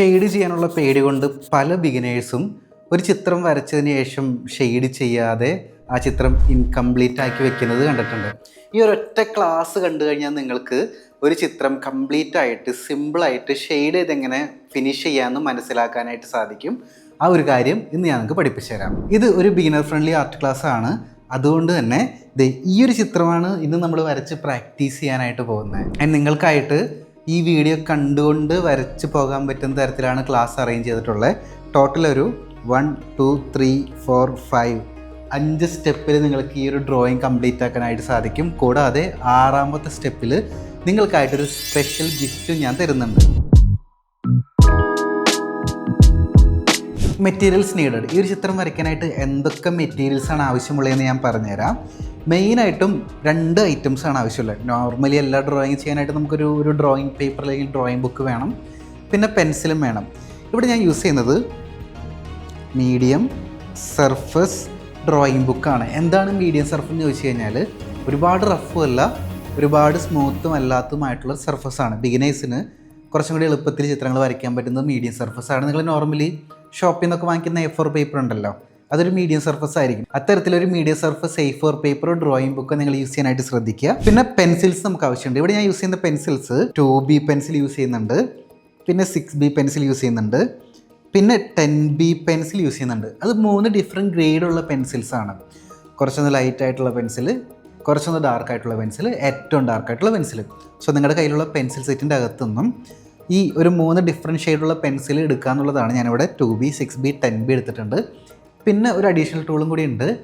Shade ചെയ്യാനുള്ള പേടി കൊണ്ട് പല ബിഗിനേഴ്സും ഒരു ചിത്രം വരച്ചതിന് ശേഷം ഷെയ്ഡ് ചെയ്യാതെ ആ ചിത്രം ഇൻകംപ്ലീറ്റ് ആക്കി വെക്കുന്നത് കണ്ടിട്ടുണ്ട്. ഈ ഒരൊറ്റ ക്ലാസ് കണ്ടു കഴിഞ്ഞാൽ നിങ്ങൾക്ക് ഒരു ചിത്രം കംപ്ലീറ്റ് ആയിട്ട് സിമ്പിളായിട്ട് ഷെയ്ഡ് ചെയ്തെങ്ങനെ ഫിനിഷ് ചെയ്യാമെന്ന് മനസ്സിലാക്കാനായിട്ട് സാധിക്കും. ആ ഒരു കാര്യം ഇന്ന് ഞാൻ നിങ്ങൾക്ക് പഠിപ്പിച്ചു തരാം. ഇത് ഒരു ബിഗിനർ ഫ്രണ്ട്ലി ആർട്ട് ക്ലാസ് ആണ്. അതുകൊണ്ട് തന്നെ ഈ ഒരു ചിത്രമാണ് ഇന്ന് നമ്മൾ വരച്ച് പ്രാക്ടീസ് ചെയ്യാനായിട്ട് പോകുന്നത്. ആൻഡ് നിങ്ങൾക്കായിട്ട് ഈ വീഡിയോ കണ്ടുകൊണ്ട് വരച്ച് പോകാൻ പറ്റുന്ന തരത്തിലാണ് ക്ലാസ് അറേഞ്ച് ചെയ്തിട്ടുള്ളത്. ടോട്ടൽ ഒരു one two three four five അഞ്ച് സ്റ്റെപ്പിൽ നിങ്ങൾക്ക് ഈ ഒരു ഡ്രോയിങ് കംപ്ലീറ്റ് ആക്കാനായിട്ട് സാധിക്കും. കൂടാതെ ആറാമത്തെ സ്റ്റെപ്പിൽ നിങ്ങൾക്കായിട്ടൊരു സ്പെഷ്യൽ ഗിഫ്റ്റും ഞാൻ തരുന്നുണ്ട്. മെറ്റീരിയൽസ് നീഡഡ് ഈ ഒരു ചിത്രം വരയ്ക്കാനായിട്ട് എന്തൊക്കെ മെറ്റീരിയൽസാണ് ആവശ്യമുള്ളതെന്ന് ഞാൻ പറഞ്ഞുതരാം. മെയിനായിട്ടും രണ്ട് ഐറ്റംസ് ആണ് ആവശ്യമുള്ളത്. നോർമലി എല്ലാ ഡ്രോയിങ് ചെയ്യാനായിട്ട് നമുക്കൊരു ഒരു ഡ്രോയിങ് പേപ്പർ അല്ലെങ്കിൽ ഡ്രോയിങ് ബുക്ക് വേണം. പിന്നെ പെൻസിലും വേണം. ഇവിടെ ഞാൻ യൂസ് ചെയ്യുന്നത് മീഡിയം സർഫസ് ഡ്രോയിങ് ബുക്കാണ് എന്താണ് മീഡിയം സർഫ് എന്ന് ചോദിച്ചു കഴിഞ്ഞാൽ ഒരുപാട് റഫും അല്ല ഒരുപാട് സ്മൂത്തും അല്ലാത്തതുമായിട്ടുള്ള സർഫസ് ആണ്. ബിഗിനേഴ്സിന് കുറച്ചും കൂടി എളുപ്പത്തിൽ ചിത്രങ്ങൾ വരയ്ക്കാൻ പറ്റുന്നത് മീഡിയം സർഫസ് ആണ്. നിങ്ങൾ നോർമലി ഷോപ്പിൽ നിന്നൊക്കെ വാങ്ങിക്കുന്ന എ ഫോർ പേപ്പർ ഉണ്ടല്ലോ അതൊരു മീഡിയം സർഫസ് ആയിരിക്കും. അത്തരത്തിലൊരു മീഡിയം സർഫസ് എ ഫോർ പേപ്പറോ ഡ്രോയിങ് ബുക്കോ നിങ്ങൾ യൂസ് ചെയ്യാനായിട്ട് ശ്രദ്ധിക്കുക. പിന്നെ പെൻസിൽസ് നമുക്ക് ആവശ്യമുണ്ട്. ഇവിടെ ഞാൻ യൂസ് ചെയ്യുന്ന pencils two B pencil use ചെയ്യുന്നുണ്ട്. പിന്നെ സിക്സ് ബി പെൻസിൽ യൂസ് ചെയ്യുന്നുണ്ട്. പിന്നെ ടെൻ ബി പെൻസിൽ യൂസ് ചെയ്യുന്നുണ്ട്. അത് മൂന്ന് ഡിഫറെന്റ് ഗ്രേഡുള്ള പെൻസിൽസ് ആണ്. കുറച്ചൊന്ന് ലൈറ്റ് ആയിട്ടുള്ള പെൻസിൽ കുറച്ചൊന്ന് ഡാർക്ക് ആയിട്ടുള്ള പെൻസിൽ ഏറ്റവും ഡാർക്ക് ആയിട്ടുള്ള പെൻസിൽ സോ നിങ്ങളുടെ കയ്യിലുള്ള പെൻസിൽ സെറ്റിന്റെ അകത്തുനിന്നും ഈ ഒരു മൂന്ന് ഡിഫറെന്റ് ഷെയ്ഡുള്ള പെൻസിൽ എടുക്കുക എന്നുള്ളതാണ് ഞാനിവിടെ two B six B ten B എടുത്തിട്ടുണ്ട്. പിന്നെ ഒരു അഡീഷണൽ ടൂളും കൂടി ഉണ്ട്.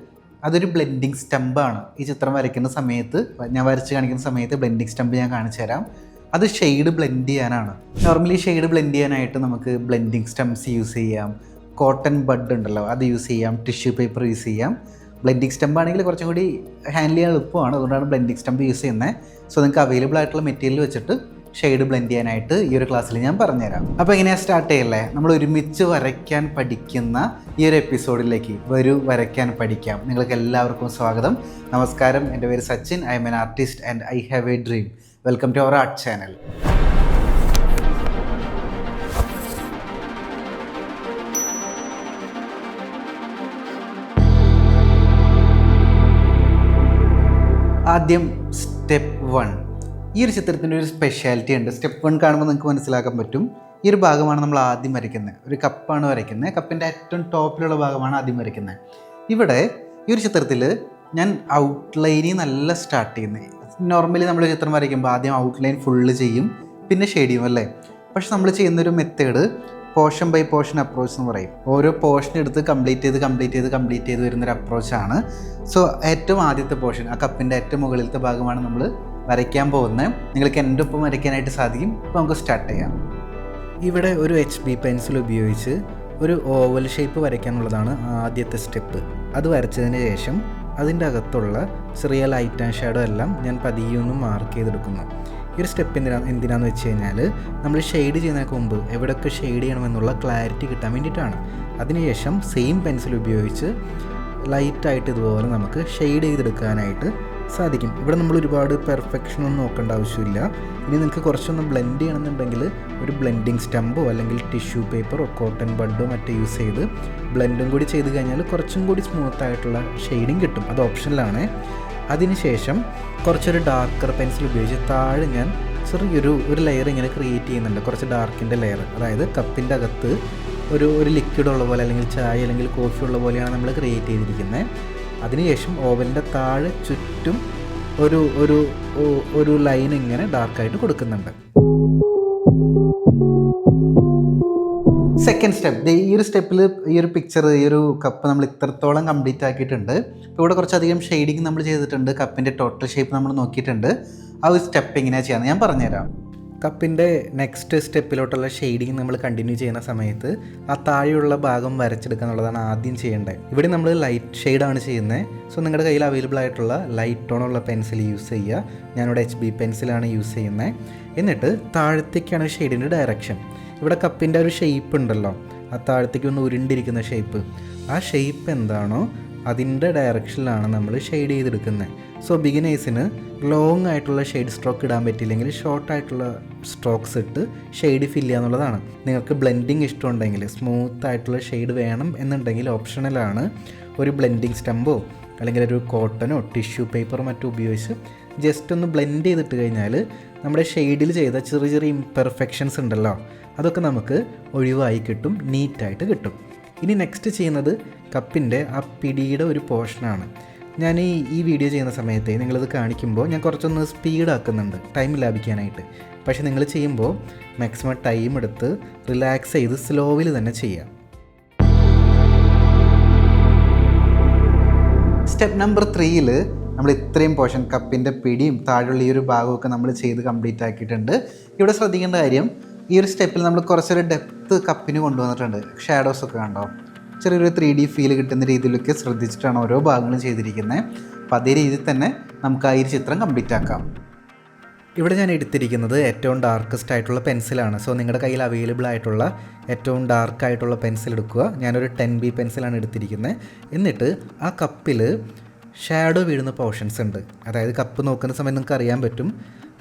അതൊരു ബ്ലെൻഡിങ് സ്റ്റമ്പാണ് ഈ ചിത്രം വരയ്ക്കുന്ന സമയത്ത് ഞാൻ വരച്ച് കാണിക്കുന്ന സമയത്ത് ബ്ലെൻഡിങ് സ്റ്റമ്പ് ഞാൻ കാണിച്ചു തരാം. അത് ഷെയ്ഡ് ബ്ലെൻഡ് ചെയ്യാനാണ്. നോർമലി ഷെയ്ഡ് ബ്ലെൻഡ് ചെയ്യാനായിട്ട് നമുക്ക് ബ്ലെൻഡിങ് സ്റ്റംസ് യൂസ് ചെയ്യാം. കോട്ടൺ ബഡ് ഉണ്ടല്ലോ അത് യൂസ് ചെയ്യാം. ടിഷ്യൂ പേപ്പർ യൂസ് ചെയ്യാം. ബ്ലെൻഡിങ് സ്റ്റംപ് ആണെങ്കിൽ കുറച്ചും കൂടി ഹാൻഡിൽ ചെയ്യാൻ എളുപ്പമാണ്. അതുകൊണ്ടാണ് ബ്ലെൻഡിങ് സ്റ്റംപ് യൂസ് ചെയ്യുന്നത്. സോ നിങ്ങൾക്ക് അവൈലബിൾ ആയിട്ടുള്ള മെറ്റീരിയൽ വെച്ചിട്ട് ഷെയ്ഡ് ബ്ലെൻഡ് ചെയ്യാനായിട്ട് ഈ ഒരു ക്ലാസ്സിൽ ഞാൻ പറഞ്ഞുതരാം. അപ്പോൾ എങ്ങനെയാണ് സ്റ്റാർട്ട് ചെയ്യല്ലേ? നമ്മൾ ഒരുമിച്ച് വരയ്ക്കാൻ പഠിക്കുന്ന ഈ ഒരു എപ്പിസോഡിലേക്ക് വരൂ വരയ്ക്കാൻ പഠിക്കാം. നിങ്ങൾക്ക് എല്ലാവർക്കും സ്വാഗതം. നമസ്കാരം. എന്റെ പേര് Sachin. I am an artist and I have a dream. Welcome to our art channel. ആദ്യം സ്റ്റെപ്പ് വൺ. ഈ ഒരു ചിത്രത്തിന്റെ ഒരു സ്പെഷ്യാലിറ്റി ഉണ്ട്. സ്റ്റെപ്പ് വൺ കാണുമ്പോൾ നിങ്ങൾക്ക് മനസ്സിലാക്കാൻ പറ്റും. ഈ ഒരു ഭാഗമാണ് നമ്മൾ ആദ്യം വരയ്ക്കുന്നത്. ഒരു കപ്പാണ് വരയ്ക്കുന്നത്. കപ്പിന്റെ ഏറ്റവും ടോപ്പിലുള്ള ഭാഗമാണ് ആദ്യം വരയ്ക്കുന്നത്. ഇവിടെ ഈ ഒരു ചിത്രത്തിൽ ഞാൻ ഔട്ട്ലൈനിൽ നല്ല സ്റ്റാർട്ട് ചെയ്യുന്നത് നോർമലി നമ്മൾ ചിത്രം വരയ്ക്കുമ്പോൾ ആദ്യം ഔട്ട്ലൈൻ ഫുള്ള് ചെയ്യും. പിന്നെ ഷെയ്ഡ് ചെയ്യും അല്ലേ? പക്ഷെ നമ്മൾ ചെയ്യുന്നൊരു method portion by portion approach എന്ന് പറയും. ഓരോ പോർഷൻ എടുത്ത് കംപ്ലീറ്റ് ചെയ്ത് കംപ്ലീറ്റ് ചെയ്ത് കംപ്ലീറ്റ് ചെയ്ത് വരുന്നൊരു അപ്രോച്ചാണ് സോ ഏറ്റവും ആദ്യത്തെ പോർഷൻ ആ കപ്പിന്റെ ഏറ്റവും മുകളിലത്തെ ഭാഗമാണ് നമ്മൾ വരയ്ക്കാൻ പോകുന്നത് നിങ്ങൾക്ക് എന്റെ ഒപ്പം വരയ്ക്കാനായിട്ട് സാധിക്കും. അപ്പോൾ നമുക്ക് സ്റ്റാർട്ട് ചെയ്യാം. ഇവിടെ ഒരു എച്ച് ബി പെൻസിൽ ഉപയോഗിച്ച് ഒരു ഓവൽ ഷേപ്പ് വരയ്ക്കാനുള്ളതാണ് ആദ്യത്തെ സ്റ്റെപ്പ് അത് വരച്ചതിന് ശേഷം അതിന്റെ അകത്തുള്ള ചെറിയ ലൈറ്റ് ആൻഡ് ഷാഡോ എല്ലാം ഞാൻ പതിയെ ഒന്ന് മാർക്ക് ചെയ്തെടുക്കുന്നു. ഈ ഒരു സ്റ്റെപ്പ് എന്തിനാ എന്തിനാന്ന് വെച്ച് കഴിഞ്ഞാൽ നമ്മൾ ഷെയ്ഡ് ചെയ്യുന്നതിന് മുമ്പ് എവിടെയൊക്കെ ഷെയ്ഡ് ചെയ്യണമെന്നുള്ള ക്ലാരിറ്റി കിട്ടാൻ വേണ്ടിയിട്ടാണ്. അതിനുശേഷം സെയിം പെൻസിൽ ഉപയോഗിച്ച് ലൈറ്റായിട്ട് ഇതുപോലെ നമുക്ക് ഷെയ്ഡ് ചെയ്തെടുക്കാനായിട്ട് സാധിക്കും. ഇവിടെ നമ്മൾ ഒരുപാട് പെർഫെക്ഷൻ ഒന്നും നോക്കേണ്ട ആവശ്യമില്ല. ഇനി നിങ്ങൾക്ക് കുറച്ചൊന്ന് ബ്ലെൻഡ് ചെയ്യണമെന്നുണ്ടെങ്കിൽ ഒരു ബ്ലെൻഡിങ് സ്റ്റമ്പോ അല്ലെങ്കിൽ ടിഷ്യൂ പേപ്പറോ കോട്ടൺ ബഡോ മറ്റേ യൂസ് ചെയ്ത് ബ്ലെൻഡും കൂടി ചെയ്ത് കഴിഞ്ഞാൽ കുറച്ചും കൂടി സ്മൂത്ത് ആയിട്ടുള്ള ഷെയ്ഡിങ് കിട്ടും. അത് ഓപ്ഷനിലാണ് അതിനുശേഷം കുറച്ചൊരു ഡാർക്കർ പെൻസിൽ ഉപയോഗിച്ച് താഴെ ഞാൻ ചെറിയൊരു ഒരു ലെയർ ഇങ്ങനെ ക്രിയേറ്റ് ചെയ്യുന്നുണ്ട്. കുറച്ച് ഡാർക്കിന്റെ ലെയർ അതായത് കപ്പിന്റെ അകത്ത് ഒരു ഒരു ലിക്വിഡ് ഉള്ള പോലെ അല്ലെങ്കിൽ ചായ അല്ലെങ്കിൽ കോഫി ഉള്ള പോലെയാണ് നമ്മൾ ക്രിയേറ്റ് ചെയ്തിരിക്കുന്നത് അതിനുശേഷം ഓവലിന്റെ താഴെ ചുറ്റും ഒരു ഒരു ഒരു ലൈൻ ഇങ്ങനെ ഡാർക്കായിട്ട് കൊടുക്കുന്നുണ്ട്. സെക്കൻഡ് സ്റ്റെപ്പ് ഈ ഒരു സ്റ്റെപ്പിൽ ഈ ഒരു പിക്ചർ ഈ ഒരു കപ്പ് നമ്മൾ ഇത്രത്തോളം കംപ്ലീറ്റ് ആക്കിയിട്ടുണ്ട്. ഇപ്പോൾ ഇവിടെ കുറച്ചധികം ഷെയ്ഡിങ് നമ്മൾ ചെയ്തിട്ടുണ്ട്. കപ്പിന്റെ ടോട്ടൽ ഷേപ്പ് നമ്മൾ നോക്കിയിട്ടുണ്ട്. ആ ഒരു സ്റ്റെപ്പ് എങ്ങനെയാണ് ചെയ്യാമെന്ന് ഞാൻ പറഞ്ഞുതരാം. കപ്പിന്റെ നെക്സ്റ്റ് സ്റ്റെപ്പിലോട്ടുള്ള ഷെയ്ഡിങ് നമ്മൾ കണ്ടിന്യൂ ചെയ്യുന്ന സമയത്ത് ആ താഴെയുള്ള ഭാഗം വരച്ചെടുക്കുക എന്നുള്ളതാണ് ആദ്യം ചെയ്യേണ്ടത്. ഇവിടെ നമ്മൾ ലൈറ്റ് ഷെയ്ഡാണ് ചെയ്യുന്നത്. സോ നിങ്ങളുടെ കയ്യിൽ അവൈലബിൾ ആയിട്ടുള്ള ലൈറ്റ് ടോണുള്ള പെൻസിൽ യൂസ് ചെയ്യുക. ഞാനിവിടെ എച്ച് ബി പെൻസിലാണ് യൂസ് ചെയ്യുന്നത്. എന്നിട്ട് താഴത്തേക്കാണ് ഷെയ്ഡിന്റെ ഡയറക്ഷൻ ഇവിടെ കപ്പിന്റെ ഒരു ഷേപ്പ് ഉണ്ടല്ലോ. ആ താഴത്തേക്ക് ഒന്ന് ഉരുണ്ടിരിക്കുന്ന ഷേപ്പ് ആ ഷേപ്പ് എന്താണോ അതിന്റെ ഡയറക്ഷനിലാണ് നമ്മൾ ഷെയ്ഡ് ചെയ്തെടുക്കുന്നത്. സോ ബിഗിനേഴ്സിന് ലോങ് ആയിട്ടുള്ള ഷെയ്ഡ് സ്ട്രോക്ക് ഇടാൻ പറ്റിയില്ലെങ്കിൽ ഷോർട്ട് ആയിട്ടുള്ള സ്ട്രോക്സ് ഇട്ട് ഷെയ്ഡ് ഫില്ല് ചെയ്യുക എന്നുള്ളതാണ്. നിങ്ങൾക്ക് ബ്ലെൻഡിങ് ഇഷ്ടമുണ്ടെങ്കിൽ സ്മൂത്ത് ആയിട്ടുള്ള ഷെയ്ഡ് വേണം എന്നുണ്ടെങ്കിൽ ഓപ്ഷണലാണ് ഒരു ബ്ലെൻഡിങ് സ്റ്റമ്പോ അല്ലെങ്കിൽ ഒരു കോട്ടനോ ടിഷ്യൂ പേപ്പറോ മറ്റോ ഉപയോഗിച്ച് ജസ്റ്റ് ഒന്ന് ബ്ലെൻഡ് ചെയ്തിട്ട് കഴിഞ്ഞാൽ നമ്മുടെ ഷെയ്ഡിൽ ചെയ്ത ചെറിയ ചെറിയ ഇംപെർഫെക്ഷൻസ് ഉണ്ടല്ലോ അതൊക്കെ നമുക്ക് ഒഴിവായി കിട്ടും നീറ്റായിട്ട് കിട്ടും. ഇനി നെക്സ്റ്റ് ചെയ്യുന്നത് കപ്പിന്റെ ആ പിടിയുടെ ഒരു പോർഷനാണ് ഞാൻ ഈ വീഡിയോ ചെയ്യുന്ന സമയത്ത് നിങ്ങളിത് കാണിക്കുമ്പോൾ ഞാൻ കുറച്ചൊന്ന് സ്പീഡാക്കുന്നുണ്ട് ടൈം ലാഭിക്കാനായിട്ട്. പക്ഷേ നിങ്ങൾ ചെയ്യുമ്പോൾ മാക്സിമം ടൈം എടുത്ത് റിലാക്സ് ചെയ്ത് സ്ലോവിൽ തന്നെ ചെയ്യാം. സ്റ്റെപ്പ് നമ്പർ ത്രീയിൽ നമ്മൾ ഇത്രയും പോർഷൻ കപ്പിന്റെ പിടിയും താഴെയുള്ള ഈ ഒരു ഭാഗമൊക്കെ നമ്മൾ ചെയ്ത് കംപ്ലീറ്റ് ആക്കിയിട്ടുണ്ട്. ഇവിടെ ശ്രദ്ധിക്കേണ്ട കാര്യം ഈ ഒരു സ്റ്റെപ്പിൽ നമ്മൾ കുറച്ചൊരു ഡെപ്ത്ത് കപ്പിന് കൊണ്ടുവന്നിട്ടുണ്ട്. ഷാഡോസ് ഒക്കെ കണ്ടോ? ചെറിയൊരു ത്രീ ഡി ഫീൽ കിട്ടുന്ന രീതിയിലൊക്കെ ശ്രദ്ധിച്ചിട്ടാണ് ഓരോ ഭാഗങ്ങളും ചെയ്തിരിക്കുന്നത്. അപ്പോൾ അതേ രീതിയിൽ തന്നെ നമുക്ക് ആ ഒരു ചിത്രം കംപ്ലീറ്റ് ആക്കാം. ഇവിടെ ഞാൻ എടുത്തിരിക്കുന്നത് ഏറ്റവും ഡാർക്കസ്റ്റ് ആയിട്ടുള്ള പെൻസിലാണ് സോ നിങ്ങളുടെ കയ്യിൽ അവൈലബിൾ ആയിട്ടുള്ള ഏറ്റവും ഡാർക്ക് ആയിട്ടുള്ള പെൻസിൽ എടുക്കുക. ഞാനൊരു ടെൻ ബി പെൻസിലാണ് എടുത്തിരിക്കുന്നത്. എന്നിട്ട് ആ കപ്പിൽ ഷാഡോ വീഴുന്ന പോർഷൻസ് ഉണ്ട്. അതായത് കപ്പ് നോക്കുന്ന സമയം നിങ്ങൾക്ക് അറിയാൻ പറ്റും.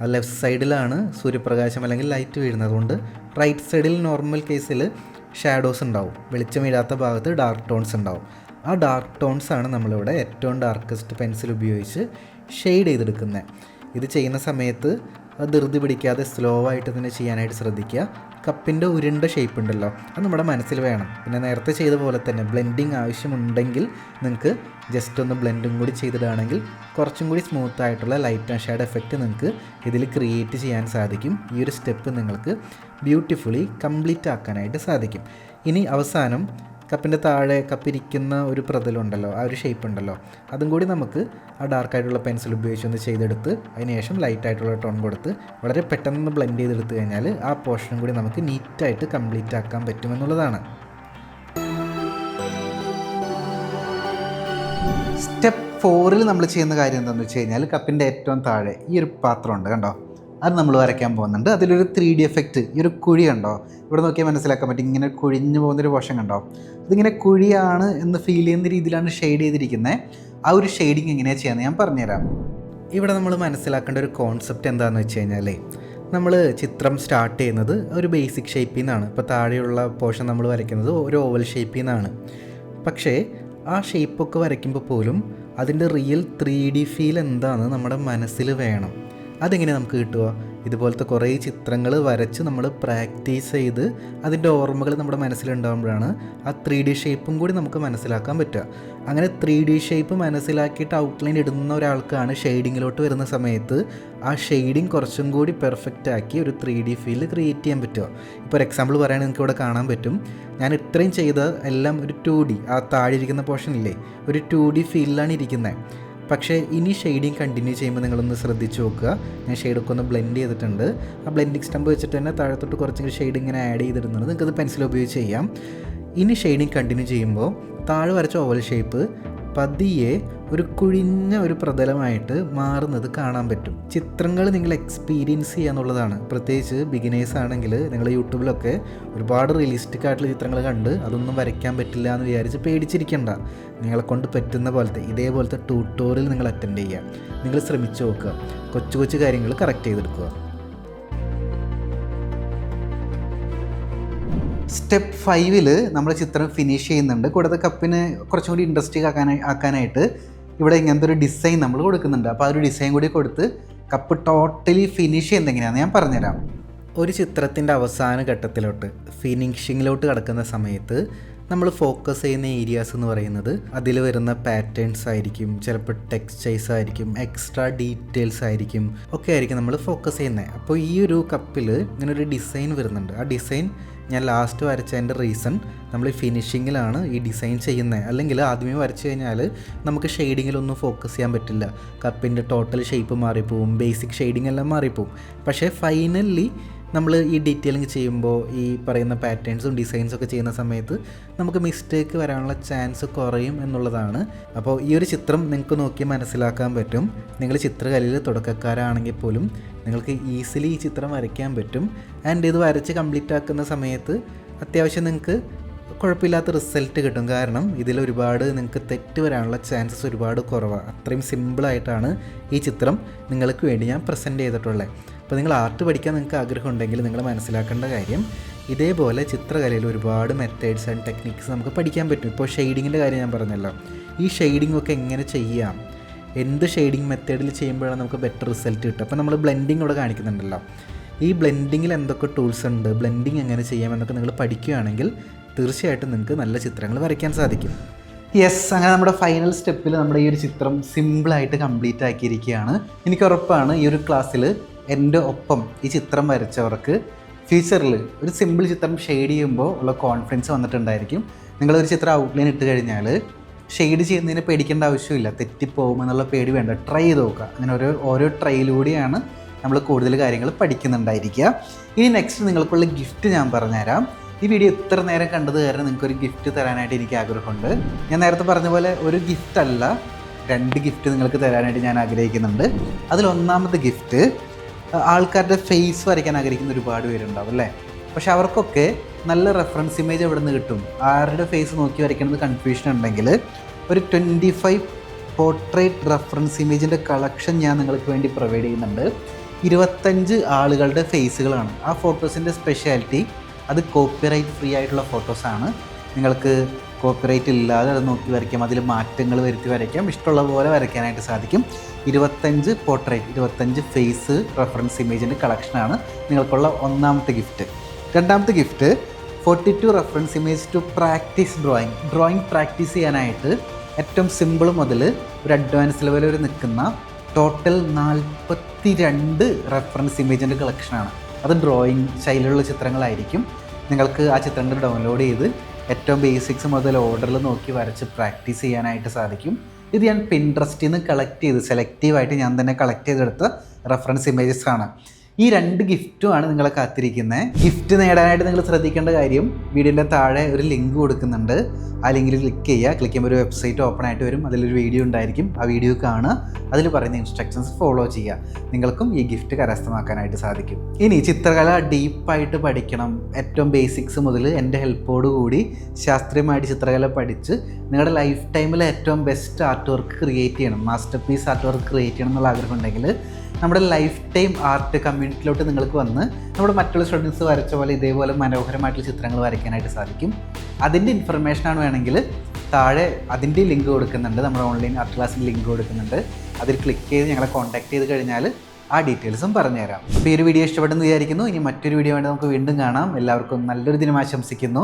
ആ ലെഫ്റ്റ് സൈഡിലാണ് സൂര്യപ്രകാശം അല്ലെങ്കിൽ ലൈറ്റ് വീഴുന്നത്. അതുകൊണ്ട് റൈറ്റ് സൈഡിൽ നോർമൽ കേസിൽ ഷാഡോസ് ഉണ്ടാവും. വെളിച്ചം വീഴാത്ത ഭാഗത്ത് ഡാർക്ക് ടോൺസ് ഉണ്ടാവും. ആ ഡാർക്ക് ടോൺസ് ആണ് നമ്മളിവിടെ ഏറ്റവും ഡാർക്കസ്റ്റ് പെൻസിൽ ഉപയോഗിച്ച് ഷെയ്ഡ് ചെയ്തെടുക്കുന്നത്. ഇത് ചെയ്യുന്ന സമയത്ത് ധൃതി പിടിക്കാതെ സ്ലോ ആയിട്ട് തന്നെ ചെയ്യാനായിട്ട് ശ്രദ്ധിക്കുക. കപ്പിന്റെ ഉരുണ്ട ഷേപ്പ് ഉണ്ടല്ലോ. അത് നമ്മുടെ മനസ്സിൽ വേണം. പിന്നെ നേരത്തെ ചെയ്ത പോലെ തന്നെ ബ്ലെൻഡിങ് ആവശ്യമുണ്ടെങ്കിൽ നിങ്ങൾക്ക് ജസ്റ്റ് ഒന്ന് ബ്ലെൻഡും കൂടി ചെയ്തിടുകയാണെങ്കിൽ കുറച്ചും കൂടി സ്മൂത്ത് ആയിട്ടുള്ള ലൈറ്റ് ആൻഡ് ഷാഡ് എഫക്റ്റ് നിങ്ങൾക്ക് ഇതിൽ ക്രിയേറ്റ് ചെയ്യാൻ സാധിക്കും. ഈ ഒരു സ്റ്റെപ്പ് നിങ്ങൾക്ക് ബ്യൂട്ടിഫുള്ളി കംപ്ലീറ്റ് ആക്കാനായിട്ട് സാധിക്കും. ഇനി അവസാനം കപ്പിന്റെ താഴെ കപ്പിരിക്കുന്ന ഒരു പ്രതലുണ്ടല്ലോ ആ ഒരു ഷേപ്പ് ഉണ്ടല്ലോ. അതും കൂടി നമുക്ക് ആ ഡാർക്കായിട്ടുള്ള പെൻസിൽ ഉപയോഗിച്ച് ഒന്ന് ചെയ്തെടുത്ത് അതിനുശേഷം ലൈറ്റ് ആയിട്ടുള്ള ടോൺ കൊടുത്ത് വളരെ പെട്ടെന്ന് ബ്ലെൻഡ് ചെയ്തെടുത്ത് കഴിഞ്ഞാൽ ആ പോർഷനും കൂടി നമുക്ക് നീറ്റായിട്ട് കംപ്ലീറ്റ് ആക്കാൻ പറ്റുമെന്നുള്ളതാണ്. സ്റ്റെപ്പ് ഫോറിൽ നമ്മൾ ചെയ്യുന്ന കാര്യം എന്താണെന്ന് വെച്ച് കഴിഞ്ഞാൽ കപ്പിന്റെ ഏറ്റവും താഴെ ഈ ഒരു പാത്രമുണ്ട് കണ്ടോ? അത് നമ്മൾ വരയ്ക്കാൻ പോകുന്നുണ്ട്. അതിലൊരു ത്രീ ഡി എഫക്റ്റ് ഈ ഒരു കുഴി ഇവിടെ നോക്കിയാൽ മനസ്സിലാക്കാൻ പറ്റും. ഇങ്ങനെ കുഴിഞ്ഞു പോകുന്നൊരു പോഷൻ കണ്ടോ? ഇതിങ്ങനെ കുഴിയാണ് എന്ന് ഫീൽ ചെയ്യുന്ന രീതിയിലാണ് ഷെയ്ഡ് ചെയ്തിരിക്കുന്നത് ആ ഒരു ഷെയ്ഡിങ് എങ്ങനെയാണ് ചെയ്യാമെന്ന് ഞാൻ പറഞ്ഞുതരാം. ഇവിടെ നമ്മൾ മനസ്സിലാക്കേണ്ട ഒരു കോൺസെപ്റ്റ് എന്താണെന്ന് വെച്ച് കഴിഞ്ഞാൽ നമ്മൾ ചിത്രം സ്റ്റാർട്ട് ചെയ്യുന്നത് ഒരു ബേസിക് ഷേപ്പിൽ നിന്നാണ് ഇപ്പോൾ താഴെയുള്ള പോഷൻ നമ്മൾ വരയ്ക്കുന്നത് ഒരു ഓവൽ ഷേപ്പിൽ നിന്നാണ് പക്ഷേ ആ ഷേപ്പൊക്കെ വരയ്ക്കുമ്പോൾ പോലും അതിന്റെ റിയൽ ത്രീ ഡി ഫീൽ എന്താണ് നമ്മുടെ മനസ്സിൽ വേണം. അതെങ്ങനെ നമുക്ക് കിട്ടുക? ഇതുപോലത്തെ കുറേ ചിത്രങ്ങൾ വരച്ച് നമ്മൾ പ്രാക്ടീസ് ചെയ്ത് അതിന്റെ ഓർമ്മകൾ നമ്മുടെ മനസ്സിലുണ്ടാകുമ്പോഴാണ് ആ ത്രീ ഡി ഷേപ്പും കൂടി നമുക്ക് മനസ്സിലാക്കാൻ പറ്റുക. അങ്ങനെ ത്രീ ഡി ഷേപ്പ് മനസ്സിലാക്കിയിട്ട് ഔട്ട്ലൈൻ ഇടുന്ന ഒരാൾക്കാണ് ഷെയ്ഡിങ്ങിലോട്ട് വരുന്ന സമയത്ത് ആ ഷെയ്ഡിങ് കുറച്ചും കൂടി പെർഫെക്റ്റ് ആക്കി ഒരു ത്രീ ഡി ഫീൽ ക്രിയേറ്റ് ചെയ്യാൻ പറ്റുക. ഇപ്പോൾ ഒരു എക്സാമ്പിൾ പറയുകയാണെങ്കിൽ നിങ്ങൾക്ക് ഇവിടെ കാണാൻ പറ്റും. ഞാൻ ഇത്രയും ചെയ്ത എല്ലാം ഒരു ടു ഡി ആ താഴെ ഇരിക്കുന്ന പോർഷൻ ഇല്ലേ? ഒരു ടു ഡി ഫീലിലാണ് ഇരിക്കുന്നത്. പക്ഷേ ഇനി ഷെയ്ഡിങ് കണ്ടിന്യൂ ചെയ്യുമ്പോൾ നിങ്ങളൊന്ന് ശ്രദ്ധിച്ച് നോക്കുക. ഞാൻ ഷെയ്ഡൊക്കെ ഒന്ന് ബ്ലെൻഡ് ചെയ്തിട്ടുണ്ട്. ആ ബ്ലെൻഡിങ് സ്റ്റംപ് വെച്ചിട്ട് തന്നെ താഴത്തോട്ട് കുറച്ചെങ്കിലും ഷെയ്ഡ് ഇങ്ങനെ ആഡ് ചെയ്തിടുന്നുണ്ട്. നിങ്ങൾക്കത് പെൻസിൽ ഉപയോഗിച്ച് ചെയ്യാം. ഇനി ഷെയ്ഡിങ് കണ്ടിന്യൂ ചെയ്യുമ്പോൾ താഴെ വരച്ച ഓവൽ ഷേപ്പ് പതിയെ ഒരു കുഴിഞ്ഞ ഒരു പ്രതലമായിട്ട് മാറുന്നത് കാണാൻ പറ്റും. ചിത്രങ്ങൾ നിങ്ങൾ എക്സ്പീരിയൻസ് ചെയ്യുക എന്നുള്ളതാണ്. പ്രത്യേകിച്ച് ബിഗിനേഴ്സ് ആണെങ്കിൽ നിങ്ങൾ യൂട്യൂബിലൊക്കെ ഒരുപാട് റിയലിസ്റ്റിക് ആയിട്ടുള്ള ചിത്രങ്ങൾ കണ്ട് അതൊന്നും വരയ്ക്കാൻ പറ്റില്ല എന്ന് വിചാരിച്ച് പേടിച്ചിരിക്കണ്ട. നിങ്ങളെ കൊണ്ട് പറ്റുന്ന പോലത്തെ ഇതേപോലത്തെ ട്യൂട്ടോറിയൽ നിങ്ങൾ അറ്റൻഡ് ചെയ്യുക. നിങ്ങൾ ശ്രമിച്ചു നോക്കുക. കൊച്ചു കൊച്ചു കാര്യങ്ങൾ കറക്റ്റ് ചെയ്തെടുക്കുക. സ്റ്റെപ്പ് ഫൈവിൽ നമ്മൾ ചിത്രം ഫിനിഷ് ചെയ്യുന്നുണ്ട്. കൂടാതെ കപ്പിന് കുറച്ചും കൂടി ഇൻട്രസ്റ്റിംഗ് ആക്കാനായി ആക്കാനായിട്ട് ഇവിടെ ഇങ്ങനത്തെ ഒരു ഡിസൈൻ നമ്മൾ കൊടുക്കുന്നുണ്ട്. അപ്പോൾ ആ ഒരു ഡിസൈൻ കൂടി കൊടുത്ത് കപ്പ് ടോട്ടലി ഫിനിഷ് ചെയ്യുന്നത് എങ്ങനെയാണെന്ന് ഞാൻ പറഞ്ഞുതരാം. ഒരു ചിത്രത്തിന്റെ അവസാന ഘട്ടത്തിലോട്ട് ഫിനിഷിങ്ങിലോട്ട് കിടക്കുന്ന സമയത്ത് നമ്മൾ ഫോക്കസ് ചെയ്യുന്ന ഏരിയാസ് എന്ന് പറയുന്നത് അതിൽ വരുന്ന പാറ്റേൺസ് ആയിരിക്കും ചിലപ്പോൾ ടെക്സ്റ്റൈസ് ആയിരിക്കും എക്സ്ട്രാ ഡീറ്റെയിൽസ് ആയിരിക്കും ഒക്കെ ആയിരിക്കും നമ്മൾ ഫോക്കസ് ചെയ്യുന്നത് അപ്പോൾ ഈ ഒരു കപ്പിൽ ഇങ്ങനൊരു ഡിസൈൻ വരുന്നുണ്ട്. ആ ഡിസൈൻ ഞാൻ ലാസ്റ്റ് വരച്ചതിന്റെ റീസൺ നമ്മൾ ഫിനിഷിങ്ങിലാണ് ഈ ഡിസൈൻ ചെയ്യുന്നത്. അല്ലെങ്കിൽ ആദ്യമേ വരച്ചു കഴിഞ്ഞാൽ നമുക്ക് ഷെയ്ഡിങ്ങിലൊന്നും ഫോക്കസ് ചെയ്യാൻ പറ്റില്ല. കപ്പിന്റെ ടോട്ടൽ ഷേപ്പ് മാറിപ്പോവും ബേസിക് ഷെയ്ഡിങ് എല്ലാം മാറിപ്പോവും. പക്ഷേ ഫൈനലി നമ്മൾ ഈ ഡീറ്റെയിലിംഗ് ചെയ്യുമ്പോൾ ഈ പറയുന്ന പാറ്റേൺസും ഡിസൈൻസും ഒക്കെ ചെയ്യുന്ന സമയത്ത് നമുക്ക് മിസ്റ്റേക്ക് വരാനുള്ള ചാൻസ് കുറയും എന്നുള്ളതാണ്. അപ്പോൾ ഈ ഒരു ചിത്രം നിങ്ങൾക്ക് നോക്കി മനസ്സിലാക്കാൻ പറ്റും. നിങ്ങൾ ചിത്രകലയിൽ തുടക്കക്കാരാണെങ്കിൽ പോലും നിങ്ങൾക്ക് ഈസിലി ഈ ചിത്രം വരയ്ക്കാൻ പറ്റും. ആൻഡ് ഇത് വരച്ച് കംപ്ലീറ്റ് ആക്കുന്ന സമയത്ത് അത്യാവശ്യം നിങ്ങൾക്ക് കുഴപ്പമില്ലാത്ത റിസൾട്ട് കിട്ടും. കാരണം ഇതിൽ ഒരുപാട് നിങ്ങൾക്ക് തെറ്റ് വരാനുള്ള ചാൻസസ് ഒരുപാട് കുറവാണ് അത്രയും സിമ്പിളായിട്ടാണ് ഈ ചിത്രം നിങ്ങൾക്ക് വേണ്ടി ഞാൻ പ്രസന്റ് ചെയ്തിട്ടുള്ളത് അപ്പോൾ നിങ്ങൾ ആർട്ട് പഠിക്കാൻ നിങ്ങൾക്ക് ആഗ്രഹം ഉണ്ടെങ്കിൽ നിങ്ങൾ മനസ്സിലാക്കേണ്ട കാര്യം ഇതേപോലെ ചിത്രകലയിൽ ഒരുപാട് മെത്തേഡ്സ് ആൻഡ് ടെക്നിക്സ് നമുക്ക് പഠിക്കാൻ പറ്റും. ഇപ്പോൾ ഷെയ്ഡിങ്ങിന്റെ കാര്യം ഞാൻ പറഞ്ഞല്ലോ. ഈ ഷെയ്ഡിംഗ് ഒക്കെ എങ്ങനെ ചെയ്യാം? എന്ത് ഷെയ്ഡിങ് മെത്തേഡിൽ ചെയ്യുമ്പോഴാണ് നമുക്ക് ബെറ്റർ റിസൾട്ട് കിട്ടുക? അപ്പോൾ നമ്മൾ ബ്ലെൻഡിങ് ഇവിടെ കാണിക്കുന്നുണ്ടല്ലോ. ഈ ബ്ലെൻഡിങ്ങിൽ എന്തൊക്കെ ടൂൾസ് ഉണ്ട്? ബ്ലെൻഡിങ് എങ്ങനെ ചെയ്യാം എന്നൊക്കെ നിങ്ങൾ പഠിക്കുകയാണെങ്കിൽ തീർച്ചയായിട്ടും നിങ്ങൾക്ക് നല്ല ചിത്രങ്ങൾ വരയ്ക്കാൻ സാധിക്കും. യെസ് അങ്ങനെ നമ്മുടെ ഫൈനൽ സ്റ്റെപ്പിൽ നമ്മുടെ ഈ ഒരു ചിത്രം സിമ്പിളായിട്ട് കംപ്ലീറ്റ് ആക്കിയിരിക്കുകയാണ്. എനിക്ക് ഉറപ്പാണ് ഈ ഒരു ക്ലാസ്സിൽ എന്റെ ഒപ്പം ഈ ചിത്രം വരച്ചവർക്ക് ഫ്യൂച്ചറിൽ ഒരു സിമ്പിൾ ചിത്രം ഷെയ്ഡ് ചെയ്യുമ്പോൾ ഉള്ള കോൺഫിഡൻസ് വന്നിട്ടുണ്ടായിരിക്കും. നിങ്ങളൊരു ചിത്രം ഔട്ട്ലൈൻ ഇട്ട് കഴിഞ്ഞാൽ ഷെയ്ഡ് ചെയ്യുന്നതിന് പേടിക്കേണ്ട ആവശ്യമില്ല. തെറ്റിപ്പോകുമെന്നുള്ള പേടി വേണ്ട. ട്രൈ ചെയ്ത് നോക്കുക. അങ്ങനെ ഓരോ ഓരോ ട്രൈയിലൂടെയാണ് നമ്മൾ കൂടുതൽ കാര്യങ്ങൾ പഠിക്കുന്നുണ്ടായിരിക്കുക. ഇനി നെക്സ്റ്റ് നിങ്ങൾക്കുള്ള ഗിഫ്റ്റ് ഞാൻ പറഞ്ഞുതരാം. ഈ വീഡിയോ ഇത്ര നേരം കണ്ടത് കാരണം നിങ്ങൾക്കൊരു ഗിഫ്റ്റ് തരാനായിട്ട് എനിക്ക് ആഗ്രഹമുണ്ട്. ഞാൻ നേരത്തെ പറഞ്ഞ പോലെ ഒരു ഗിഫ്റ്റ് അല്ല രണ്ട് ഗിഫ്റ്റ് നിങ്ങൾക്ക് തരാനായിട്ട് ഞാൻ ആഗ്രഹിക്കുന്നുണ്ട്. അതിലൊന്നാമത്തെ ഗിഫ്റ്റ് ആൾക്കാരുടെ ഫേസ് വരയ്ക്കാൻ ആഗ്രഹിക്കുന്ന ഒരുപാട് പേരുണ്ടാവും അല്ലേ? പക്ഷെ അവർക്കൊക്കെ നല്ല റെഫറൻസ് ഇമേജ് എവിടെ നിന്ന് കിട്ടും? ആരുടെ ഫേസ് നോക്കി വരയ്ക്കണമെന്ന് കൺഫ്യൂഷൻ ഉണ്ടെങ്കിൽ ഒരു ട്വന്റി ഫൈവ് പോർട്രേറ്റ് റെഫറൻസ് ഇമേജിന്റെ കളക്ഷൻ ഞാൻ നിങ്ങൾക്ക് വേണ്ടി പ്രൊവൈഡ് ചെയ്യുന്നുണ്ട്. ഇരുപത്തഞ്ച് ആളുകളുടെ ഫേസുകളാണ് ആ ഫോട്ടോസിന്റെ സ്പെഷ്യാലിറ്റി അത് കോപ്പിറൈറ്റ് ഫ്രീ ആയിട്ടുള്ള ഫോട്ടോസാണ് നിങ്ങൾക്ക് കോപ്പിറൈറ്റ് ഇല്ലാതെ അത് നോക്കി വരയ്ക്കാം. അതിൽ മാറ്റങ്ങൾ വരുത്തി വരയ്ക്കാം. ഇഷ്ടമുള്ള പോലെ വരയ്ക്കാനായിട്ട് സാധിക്കും. ഇരുപത്തഞ്ച് പോർട്രേറ്റ് ഇരുപത്തഞ്ച് ഫേസ് റെഫറൻസ് ഇമേജിന്റെ കളക്ഷനാണ് നിങ്ങൾക്കുള്ള ഒന്നാമത്തെ ഗിഫ്റ്റ് രണ്ടാമത്തെ gift forty two reference image to practise drawing drawing practice ചെയ്യാനായിട്ട് ഏറ്റവും സിമ്പിൾ മുതൽ ഒരു അഡ്വാൻസ് ലെവൽ വരെ നിൽക്കുന്ന ടോട്ടൽ നാൽപ്പത്തി രണ്ട് റെഫറൻസ് ഇമേജിന്റെ കളക്ഷനാണ് അത് ഡ്രോയിങ് ശൈലിയുള്ള ചിത്രങ്ങളായിരിക്കും. നിങ്ങൾക്ക് ആ ചിത്രങ്ങൾ ഡൗൺലോഡ് ചെയ്ത് ഏറ്റവും ബേസിക്സ് മുതൽ ഓർഡറിൽ നോക്കി വരച്ച് പ്രാക്ടീസ് ചെയ്യാനായിട്ട് സാധിക്കും. ഇത് ഞാൻ പിൻട്രസ്റ്റിൽ നിന്ന് കളക്ട് ചെയ്ത് സെലക്റ്റീവായിട്ട് ഞാൻ തന്നെ കളക്ട് ചെയ്തെടുത്ത റെഫറൻസ് ഇമേജസ് ആണ്. ഈ രണ്ട് ഗിഫ്റ്റുമാണ് നിങ്ങളെ കാത്തിരിക്കുന്നത് ഗിഫ്റ്റ് നേടാനായിട്ട് നിങ്ങൾ ശ്രദ്ധിക്കേണ്ട കാര്യം വീഡിയോന്റെ താഴെ ഒരു ലിങ്ക് കൊടുക്കുന്നുണ്ട്. ആ ലിങ്കിൽ ക്ലിക്ക് ചെയ്യുക. ക്ലിക്ക് ചെയ്യുമ്പോൾ ഒരു വെബ്സൈറ്റ് ഓപ്പൺ ആയിട്ട് വരും. അതിലൊരു വീഡിയോ ഉണ്ടായിരിക്കും. ആ വീഡിയോ കാണുക. അതിൽ പറയുന്ന ഇൻസ്ട്രക്ഷൻസ് ഫോളോ ചെയ്യുക. നിങ്ങൾക്കും ഈ ഗിഫ്റ്റ് കരസ്ഥമാക്കാനായിട്ട് സാധിക്കും. ഇനി ചിത്രകല ഡീപ്പായിട്ട് പഠിക്കണം. ഏറ്റവും ബേസിക്സ് മുതൽ എന്റെ ഹെൽപ്പോട് കൂടി ശാസ്ത്രീയമായിട്ട് ചിത്രകല പഠിച്ച് നിങ്ങളുടെ ലൈഫ് ടൈമിൽ ഏറ്റവും ബെസ്റ്റ് ആർട്ട് വർക്ക് ക്രിയേറ്റ് ചെയ്യണം. Masterpiece artwork create ചെയ്യണം എന്നുള്ള ആഗ്രഹം ഉണ്ടെങ്കിൽ നമ്മുടെ ലൈഫ് ടൈം ആർട്ട് കമ്മ്യൂണിറ്റിയിലോട്ട് നിങ്ങൾക്ക് വന്ന് നമ്മുടെ മറ്റുള്ള സ്റ്റുഡൻസ് വരച്ച പോലെ ഇതേപോലെ മനോഹരമായിട്ടുള്ള ചിത്രങ്ങൾ വരയ്ക്കാനായിട്ട് സാധിക്കും. അതിന്റെ ഇൻഫർമേഷൻ ആണ് വേണമെങ്കിൽ താഴെ അതിന്റെ ലിങ്ക് കൊടുക്കുന്നുണ്ട്. നമ്മുടെ ഓൺലൈൻ ആർട്ട് ക്ലാസ്സിന്റെ ലിങ്ക് കൊടുക്കുന്നുണ്ട്. അതിൽ ക്ലിക്ക് ചെയ്ത് ഞങ്ങളെ കോൺടാക്ട് ചെയ്ത് കഴിഞ്ഞാൽ ആ ഡീറ്റെയിൽസും പറഞ്ഞുതരാം. ഇപ്പോൾ ഈ ഒരു വീഡിയോ ഇഷ്ടപ്പെട്ടെന്ന് വിചാരിക്കുന്നു. ഇനി മറ്റൊരു വീഡിയോ വേണ്ടി നമുക്ക് വീണ്ടും കാണാം. എല്ലാവർക്കും നല്ലൊരു ദിനം ആശംസിക്കുന്നു.